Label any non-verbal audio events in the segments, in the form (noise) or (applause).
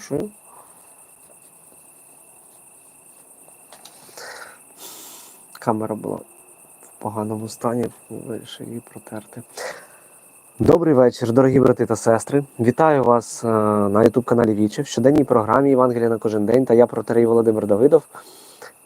Перепрошую. Камера була в поганому стані, вирішив її протерти. Добрий вечір, дорогі брати та сестри. Вітаю вас е, на youtube каналі Віче в щоденній програмі Євангелія на кожен день та я протерей Володимир Давидов.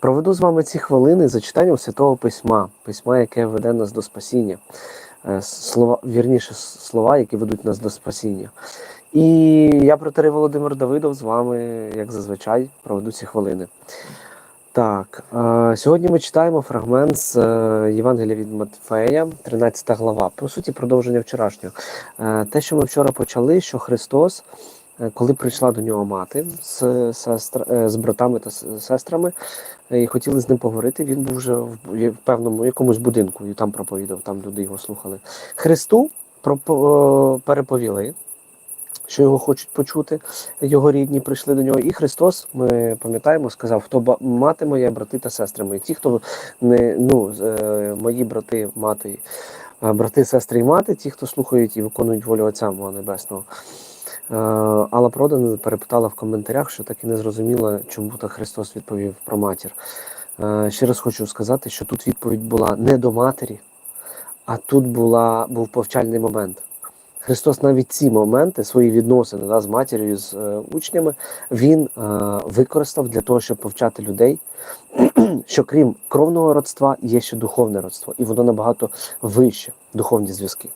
Проведу з вами ці хвилини за читанням Святого Письма, письма, яке веде нас до спасіння, Е, слова, вірніше, слова, які ведуть нас до спасіння. І я протерей Володимир Давидов з вами, як зазвичай, проведу ці хвилини. Так, е, сьогодні ми читаємо фрагмент з е, Євангелія від Матфея, 13 глава. По суті, продовження вчорашнього. Е, те, що ми вчора почали, що Христос, е, коли прийшла до нього мати з, сестр, е, з братами та сестрами, е, і хотіли з ним поговорити, він був вже в, в певному якомусь будинку і там проповідав, там люди його слухали. Христу пропо- переповіли, що його хочуть почути, його рідні прийшли до нього. І Христос, ми пам'ятаємо, сказав: хто мати моя, брати та сестри мої. Ті, хто не ну, е, мої брати, мати, е, брати, сестри і мати, ті, хто слухають і виконують волю Отця мого Небесного. Е, Алла Продан перепитала в коментарях, що так і не зрозуміла, чому так Христос відповів про матір. Ще раз хочу сказати, що тут відповідь була не до матері, а тут була, був повчальний момент. Христос навіть ці моменти, свої відносини да, з матір'ю, з е, учнями, він е, використав для того, щоб повчати людей, (clears throat) що крім кровного родства є ще духовне родство, і воно набагато вище духовні зв'язки.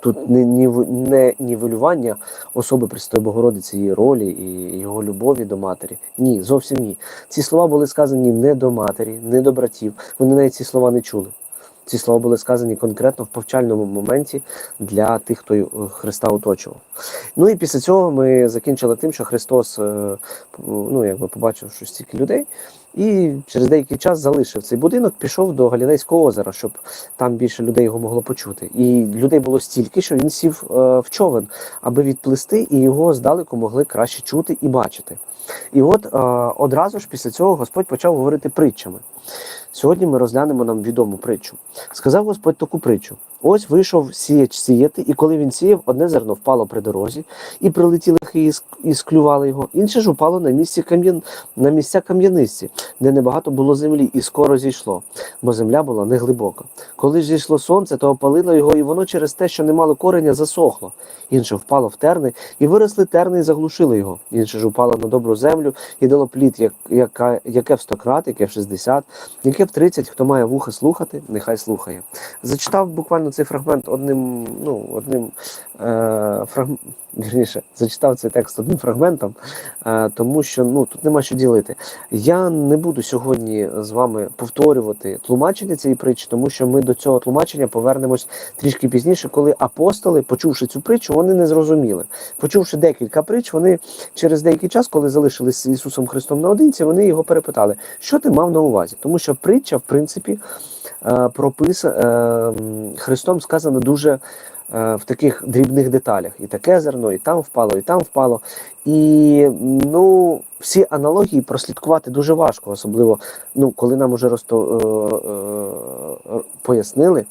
Тут не, не нівелювання особи Пресвятої Богородиці, її ролі і його любові до матері. Ні, зовсім ні. Ці слова були сказані не до матері, не до братів. Вони навіть ці слова не чули. Ці слова були сказані конкретно в повчальному моменті для тих, хто е, Христа оточував. Ну і після цього ми закінчили тим, що Христос, е, ну якби побачив, що стільки людей, і через деякий час залишив цей будинок, пішов до Галілейського озера, щоб там більше людей його могло почути. І людей було стільки, що він сів е, в човен, аби відплисти, і його здалеку могли краще чути і бачити. І от одразу ж після цього Господь почав говорити притчами. Сьогодні ми розглянемо нам відому притчу. Сказав Господь таку притчу: ось вийшов сіяч сіяти, і коли він сіяв, одне зерно впало при дорозі, і прилетіли хи і склювали його. Інше ж упало на місці кам'ян на місця кам'янисті, де небагато було землі, і скоро зійшло, бо земля була неглибока. Коли ж зійшло сонце, то опалило його, і воно через те, що не мало кореня, засохло. Інше впало в терни, і виросли терни, і заглушили його. Інше ж упало на добру землю і дало плід, як, яка, яке в сто крат, яке в 60, яке в 30, хто має вуха слухати, нехай слухає. Зачитав буквально цей фрагмент одним, ну, одним е, фраг... вірніше, зачитав цей текст одним фрагментом, е, тому що ну, тут нема що ділити. Я не буду сьогодні з вами повторювати тлумачення цієї притчі, тому що ми до цього тлумачення повернемось трішки пізніше, коли апостоли, почувши цю притчу, вони не зрозуміли. Почувши декілька притч, вони через деякий час, коли залишились з Ісусом Христом наодинці, вони його перепитали, що ти мав на увазі? Тому що притча, в принципі, е, пропис, е, Христом сказано дуже е, в таких дрібних деталях. І таке зерно, і там впало, і там впало. І ну, всі аналогії прослідкувати дуже важко, особливо ну, коли нам уже розто, пояснили,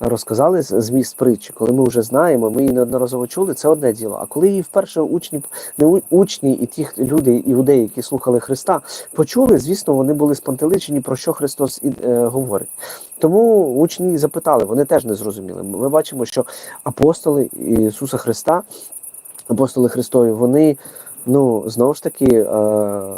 розказали зміст притчі, коли ми вже знаємо, ми її неодноразово чули, це одне діло. А коли її вперше учні, не учні і ті люди, іудеї, які слухали Христа, почули, звісно, вони були спантеличені, про що Христос і, е, говорить. Тому учні запитали, вони теж не зрозуміли. Ми бачимо, що апостоли Ісуса Христа, апостоли Христові, вони. Ну, знову ж таки, е,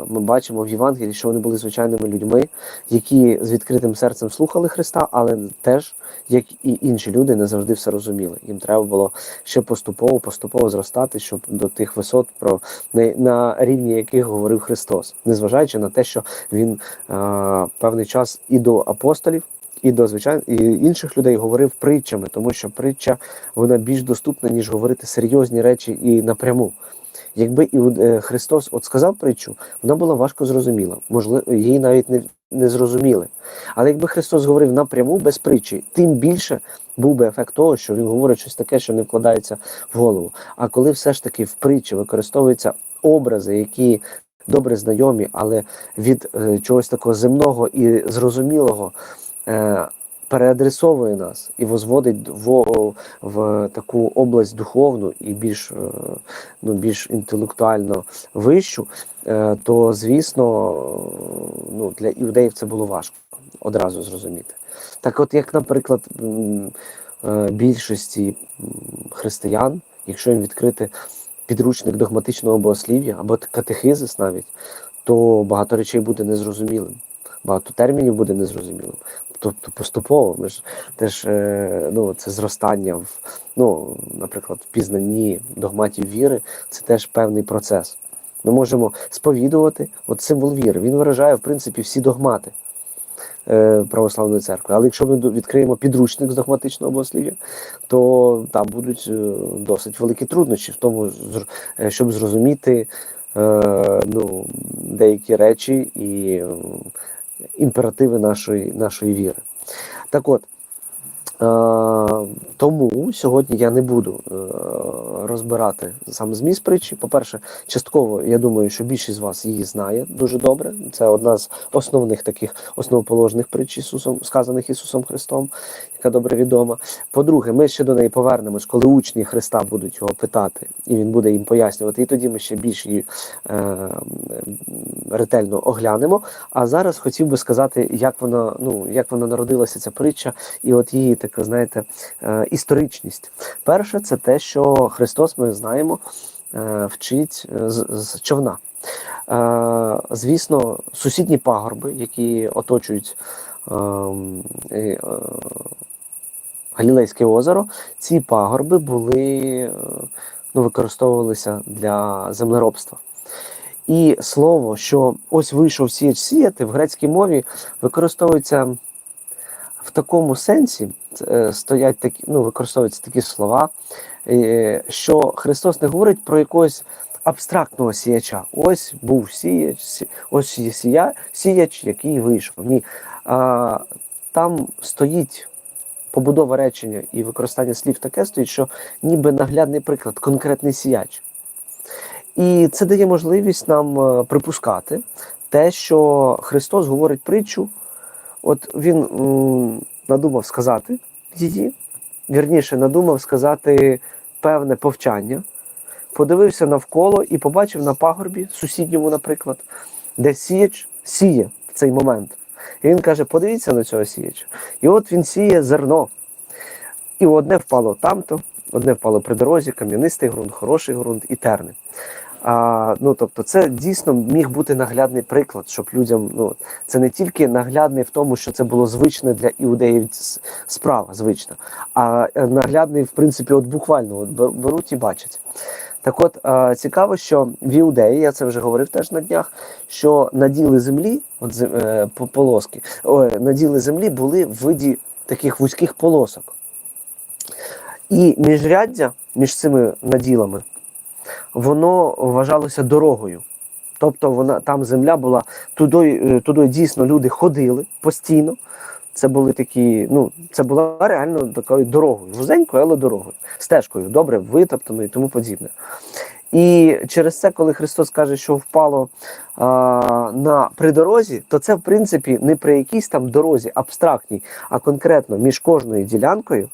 ми бачимо в Євангелії, що вони були звичайними людьми, які з відкритим серцем слухали Христа, але теж, як і інші люди, не завжди все розуміли. Їм треба було ще поступово, поступово зростати, щоб до тих висот, про на, рівні яких говорив Христос, незважаючи на те, що він е, певний час і до апостолів. І до звичайно і інших людей говорив притчами, тому що притча вона більш доступна, ніж говорити серйозні речі і напряму. Якби і е, Христос от сказав притчу, вона була важко зрозуміла. Можливо, її навіть не, не зрозуміли. Але якби Христос говорив напряму без притчі, тим більше був би ефект того, що він говорить щось таке, що не вкладається в голову. А коли все ж таки в притчі використовуються образи, які добре знайомі, але від е, чогось такого земного і зрозумілого. Е, переадресовує нас і возводить в, в таку область духовну і більш, е, ну, більш інтелектуально вищу, е, то звісно, ну, для іудеїв це було важко одразу зрозуміти. Так, от, як, наприклад, е, більшості християн, якщо їм відкрити підручник догматичного богослів'я або катехизис навіть, то багато речей буде незрозумілим, багато термінів буде незрозумілим. Тобто поступово ми ж теж е, ну, це зростання в, ну, наприклад, в пізнанні догматів віри, це теж певний процес. Ми можемо сповідувати от символ віри. Він виражає, в принципі, всі догмати е, православної церкви. Але якщо ми відкриємо підручник з догматичного богослів'я, то там будуть е, досить великі труднощі в тому, щоб зрозуміти ну, деякі речі і імперативи нашої, нашої віри. Так от. Е, тому сьогодні я не буду е, розбирати сам зміст притчі. По-перше, частково я думаю, що більшість з вас її знає дуже добре. Це одна з основних таких основоположних притч Ісусом, сказаних Ісусом Христом, яка добре відома. По-друге, ми ще до неї повернемось, коли учні Христа будуть його питати, і він буде їм пояснювати. І тоді ми ще більш її е, ретельно оглянемо. А зараз хотів би сказати, як вона, ну, як вона народилася, ця притча, і от її така, знаєте, е, історичність. Перше, це те, що Христос, ми знаємо, е, вчить е, з, з човна. Е, звісно, сусідні пагорби, які оточують ем, е, е, Галілейське озеро, ці пагорби були, е, ну, використовувалися для землеробства. І слово, що ось вийшов сіяч сіяти в грецькій мові, використовується в такому сенсі, е, стоять такі, ну, використовуються такі слова, е, що Христос не говорить про якогось абстрактного сіяча. Ось був сіяч, ось є сіяч, який вийшов. Ні. А, там стоїть побудова речення і використання слів таке стоїть, що ніби наглядний приклад, конкретний сіяч. І це дає можливість нам е, припускати те, що Христос говорить притчу. От він м, надумав сказати її, вірніше, надумав сказати певне повчання, подивився навколо і побачив на пагорбі, сусідньому, наприклад, де сіяч сіє в цей момент. І він каже: подивіться на цього сіяча. І от він сіє зерно. І одне впало тамто, одне впало при дорозі, кам'янистий ґрунт, хороший ґрунт і терни. А, ну, тобто, це дійсно міг бути наглядний приклад, щоб людям, ну, це не тільки наглядний в тому, що це було звичне для іудеїв справа, звична, а е, наглядний, в принципі, от буквально от беруть і бачать. Так от, цікаво, що в іудеї, я це вже говорив теж на днях, що наділи землі, от е, полоски, наділи землі були в виді таких вузьких полосок. І міжряддя між цими наділами воно вважалося дорогою. Тобто вона там земля була туди, е, туди дійсно люди ходили постійно. Це були такі, ну це була реально такою дорогою, вузенькою, але дорогою, стежкою, добре витоптаною і тому подібне. І через це, коли Христос каже, що впало а, на при дорозі, то це в принципі не при якійсь там дорозі абстрактній, а конкретно між кожною ділянкою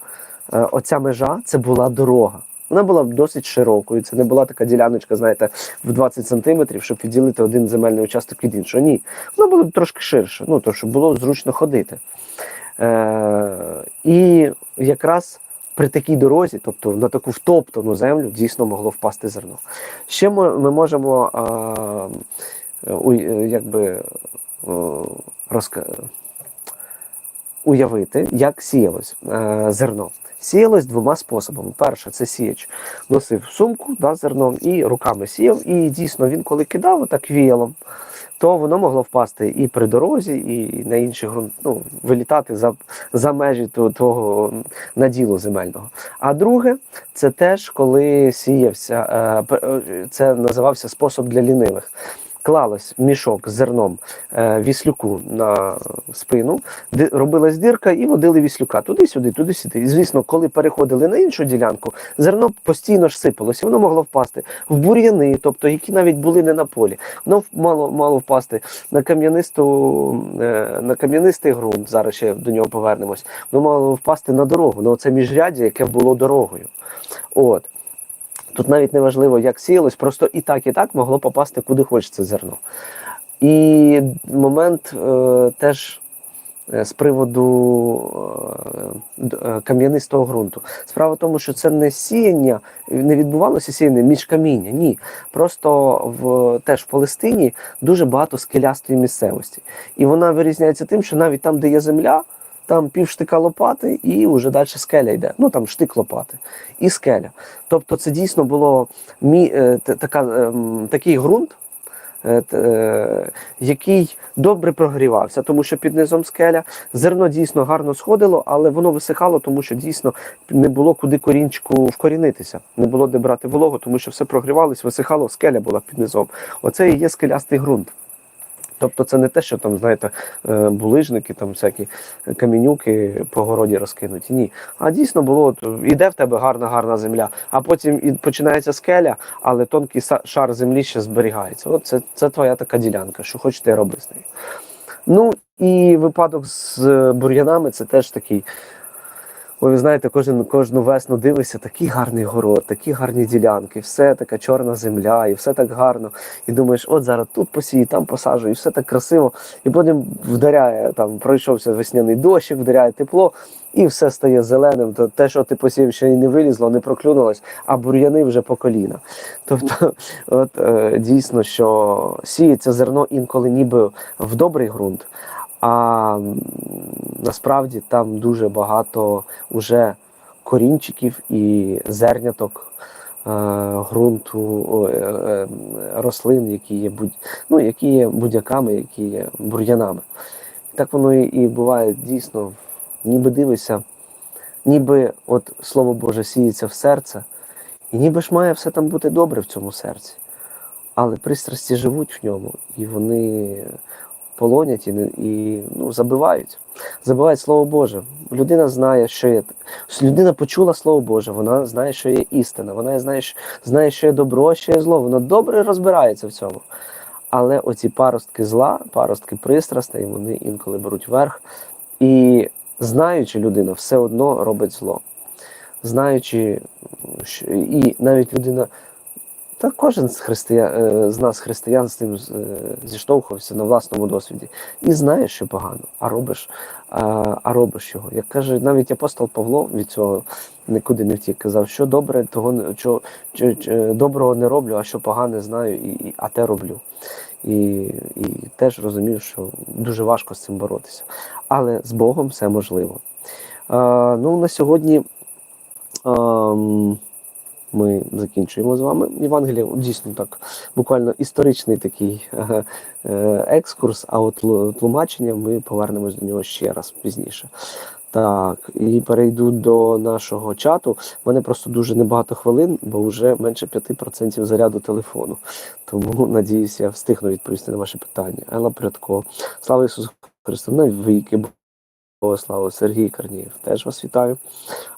е, оця межа це була дорога. Вона була досить широкою. Це не була така діляночка, знаєте, в 20 сантиметрів, щоб відділити один земельний участок від іншого. Ні, вона була трошки ширше, ну то щоб було зручно ходити. Е, і якраз при такій дорозі, тобто на таку втоптану землю, дійсно могло впасти зерно. Ще ми, ми можемо а, у, якби, о, розка... уявити, як сіялось е, зерно. Сіялось двома способами. Перше, це сіяч носив сумку да, зерном і руками сіяв. І дійсно він, коли кидав отак віялом, то воно могло впасти і при дорозі, і на інший ґрунт, ну, вилітати за, за межі того, наділу земельного. А друге, це теж коли сіявся, е, е, це називався спосіб для лінивих. Клалось мішок з зерном е, віслюку на спину, де робилась дірка і водили віслюка туди-сюди, туди-сюди. І звісно, коли переходили на іншу ділянку, зерно постійно ж сипалося, воно могло впасти в бур'яни, тобто які навіть були не на полі. Воно мало, мало впасти на кам'янисту, е, на кам'янистий ґрунт. Зараз ще до нього повернемось. Воно мало впасти на дорогу, на це міжряддя, яке було дорогою. От. Тут навіть не важливо, як сіялось, просто і так, і так могло попасти куди хочеться зерно. І момент е, теж е, з приводу е, е, кам'янистого ґрунту. Справа в тому, що це не сіяння, не відбувалося сіяння між каміння. Ні. Просто в теж в Палестині дуже багато скелястої місцевості. І вона вирізняється тим, що навіть там, де є земля, там пів штика лопати, і вже далі скеля йде. Ну там штик лопати і скеля. Тобто, це дійсно було мі, е, така, ем, такий ґрунт, е, е, який добре прогрівався, тому що під низом скеля зерно дійсно гарно сходило, але воно висихало, тому що дійсно не було куди корінчику вкорінитися, не було де брати вологу, тому що все прогрівалось, висихало, скеля була під низом. Оце і є скелястий ґрунт. Тобто це не те, що там, знаєте, е, булижники, там всякі камінюки по городі розкинуті. Ні. А дійсно було, от, іде в тебе гарна, гарна земля, а потім і починається скеля, але тонкий шар землі ще зберігається. От це, це твоя така ділянка, що хочете роби з нею. Ну і випадок з е, бур'янами це теж такий. Ой, ви знаєте, кожен, кожну весну дивишся, такий гарний город, такі гарні ділянки, все така чорна земля, і все так гарно. І думаєш, от зараз тут посію, там посаджу, і все так красиво. І потім вдаряє, там пройшовся весняний дощик, вдаряє тепло, і все стає зеленим. То те, що ти посів, ще й не вилізло, не проклюнулось, а бур'яни вже по коліна. Тобто, от е, дійсно, що сіється зерно інколи ніби в добрий ґрунт. А насправді там дуже багато уже корінчиків і зерняток е, ґрунту е, е, рослин, які є будь, ну, які є будяками, які є бур'янами. Так воно і буває дійсно, ніби дивишся, ніби от Слово Боже сіється в серце, і ніби ж має все там бути добре в цьому серці. Але пристрасті живуть в ньому, і вони полонять і, і ну, забивають. Забивають Слово Боже. Людина знає, що є. Людина почула Слово Боже, вона знає, що є істина, вона знає, що, знає, що є добро, що є зло. Вона добре розбирається в цьому. Але оці паростки зла, паростки пристрастей, вони інколи беруть верх. І знаючи людина, все одно робить зло. Знаючи, що і навіть людина та кожен з, христия... е, з нас, християн, з тим е, зіштовхувався на власному досвіді. І знає, що погано, а робиш, а, а робиш його. Як каже навіть апостол Павло від цього нікуди не втік. Казав, що добре, того що, що, що доброго не роблю, а що погане знаю, і, і, а те роблю. І, і теж розумів, що дуже важко з цим боротися. Але з Богом все можливо. А, ну, на сьогодні. ам, ми закінчуємо з вами Євангеліє. Дійсно так, буквально історичний такий е, екскурс, а от тлумачення ми повернемось до нього ще раз пізніше. Так, і перейду до нашого чату. У мене просто дуже небагато хвилин, бо вже менше 5% заряду телефону. Тому надіюсь, я встигну відповісти на ваше питання. Елла Прядко. Слава Ісусу Христу! Навіки Слава Сергій Корнієв. Теж вас вітаю.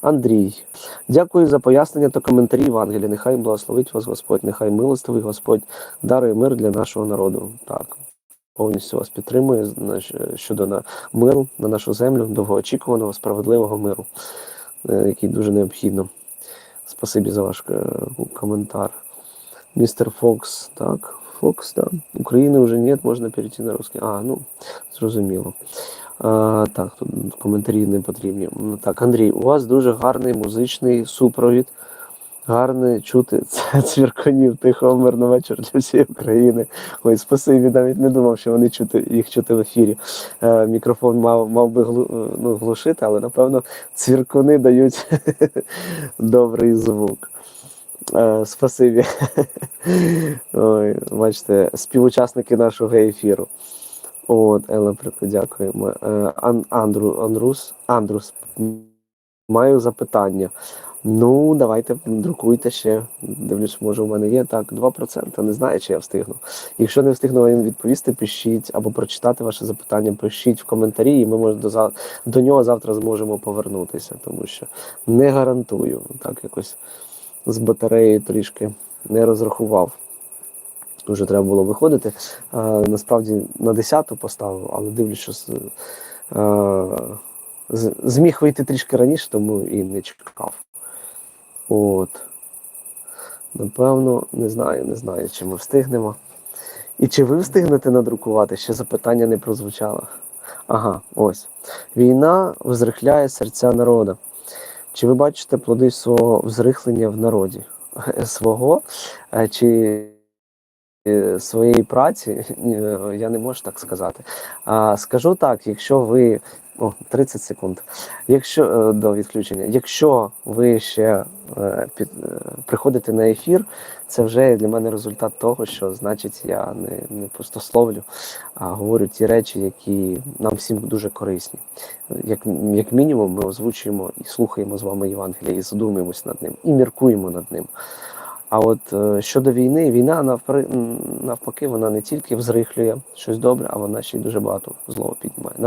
Андрій. Дякую за пояснення та коментарі Євангелія. Нехай благословить вас Господь, нехай милостивий Господь дарує мир для нашого народу. Так, повністю вас підтримує щодо миру на нашу землю, довгоочікуваного, справедливого миру, е, який дуже необхідно. Спасибі за ваш е, коментар. Містер Фокс, так, Фокс, да. України вже нет, можна перейти на русский. А, ну, зрозуміло. А, так, тут коментарі не потрібні. Ну, Так, Андрій, у вас дуже гарний музичний супровід. Гарне чути (laughs) це цвірконів тихого мирного вечір для всієї України. Ой, спасибі, навіть не думав, що вони чути, їх чути в ефірі. Е, мікрофон мав, мав би глу, ну, глушити, але напевно цвіркуни дають (laughs) добрий звук. Е, спасибі. Ой, бачите, співучасники нашого ефіру. От, Елла, дякуємо. Е, Ан, Андру, Андрус, Андрус, маю запитання. Ну, давайте друкуйте ще. Дивлюсь, може, у мене є так, 2%. Не знаю, чи я встигну. Якщо не встигну вам відповісти, пишіть або прочитати ваше запитання, пишіть в коментарі, і ми може до, до нього завтра зможемо повернутися, тому що не гарантую. Так якось з батареєю трішки не розрахував. Вже треба було виходити. Е, насправді на 10-ту поставив, але дивлюсь, зміг вийти трішки раніше, тому і не чекав. От. Напевно, не знаю, не знаю, чи ми встигнемо. І чи ви встигнете надрукувати? Ще запитання не прозвучало. Ага, ось. Війна взрихляє серця народу. Чи ви бачите плоди свого взрихлення в народі? Свого? Е, Чи е, своєї праці? (laughs) Е, Я не можу так сказати. Скажу так, якщо ви. О, 30 секунд. Якщо е, до відключення, якщо ви ще е, під, е, приходите на ефір, це вже для мене результат того, що значить я не, не пустословлю, а говорю ті речі, які нам всім дуже корисні. Як, як мінімум, ми озвучуємо і слухаємо з вами Євангелія, і задумуємось над ним, і міркуємо над ним. А от щодо війни, війна навпаки, вона не тільки взрихлює щось добре, а вона ще й дуже багато злого піднімає.